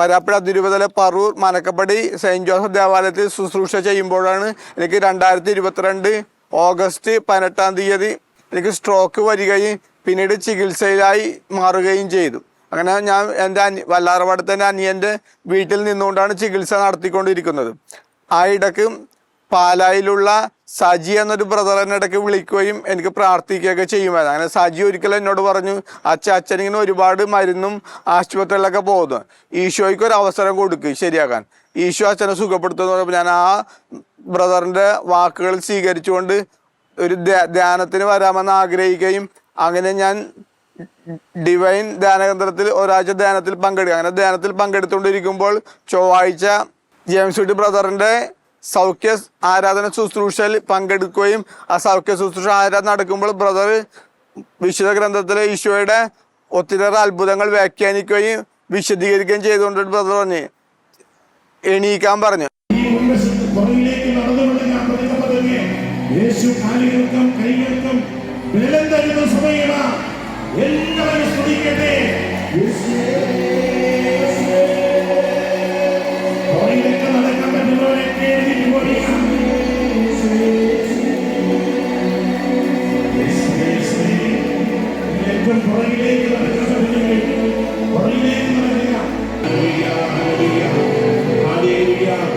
പരാപ്പഴ തിരുവതല Parur Manakkappadi saint Joseph ദേവാലയത്തിൽ ശുശ്രൂഷ ചെയ്യുമ്പോഴാണ് എനിക്ക് രണ്ടായിരത്തി ഇരുപത്തിരണ്ട് ഓഗസ്റ്റ് പതിനെട്ടാം തീയതി എനിക്ക് സ്ട്രോക്ക് വരികയും പിന്നീട് ചികിത്സയിലായി മാറുകയും ചെയ്തു. അങ്ങനെ ഞാൻ എന്റെ അനി വല്ലാറവാടത്തെ അനിയന്റെ വീട്ടിൽ നിന്നുകൊണ്ടാണ് ചികിത്സ നടത്തിക്കൊണ്ടിരിക്കുന്നത്. ആ ഇടയ്ക്ക് പാലായിലുള്ള സജി എന്നൊരു ബ്രദർ എന്നെ ഇടയ്ക്ക് വിളിക്കുകയും എനിക്ക് പ്രാർത്ഥിക്കുകയൊക്കെ ചെയ്യുമായിരുന്നു. അങ്ങനെ സജി ഒരിക്കലും എന്നോട് പറഞ്ഞു അച്ഛ അച്ഛൻ ഇങ്ങനെ ഒരുപാട് മരുന്നും ആശുപത്രികളിലൊക്കെ പോകുന്നു. ഈശോയ്ക്ക് ഒരു അവസരം കൊടുക്കുക ശരിയാക്കാൻ. ഈശോ അച്ഛനെ സുഖപ്പെടുത്തുന്ന ഞാൻ ആ ബ്രദറിന്റെ വാക്കുകൾ സ്വീകരിച്ചുകൊണ്ട് ഒരു ധ്യാ- ധ്യാനത്തിന് വരാമെന്ന് ആഗ്രഹിക്കുകയും അങ്ങനെ ഞാൻ ഡിവൈൻ ധ്യാനകേന്ദ്രത്തിൽ ഒരാഴ്ച ധ്യാനത്തിൽ പങ്കെടുക്കുക. അങ്ങനെ ധ്യാനത്തിൽ പങ്കെടുത്തുകൊണ്ടിരിക്കുമ്പോൾ ചൊവ്വാഴ്ച ജെയിംസ് വീട്ടി ബ്രദറിന്റെ സൗഖ്യ ആരാധന ശുശ്രൂഷയിൽ പങ്കെടുക്കുകയും ആ സൗഖ്യ ശുശ്രൂഷ ആരാധന നടക്കുമ്പോൾ ബ്രദർ വിശുദ്ധ ഗ്രന്ഥത്തിലെ ഈശോയുടെ ഒത്തിരിയേറെ അത്ഭുതങ്ങൾ വ്യാഖ്യാനിക്കുകയും വിശദീകരിക്കുകയും ചെയ്തുകൊണ്ട് ബ്രദർ പറഞ്ഞു എണീക്കാൻ പറഞ്ഞു. എല്ലാവരും ഉന്മേഷത്തിൽ പുറകിലേക്ക്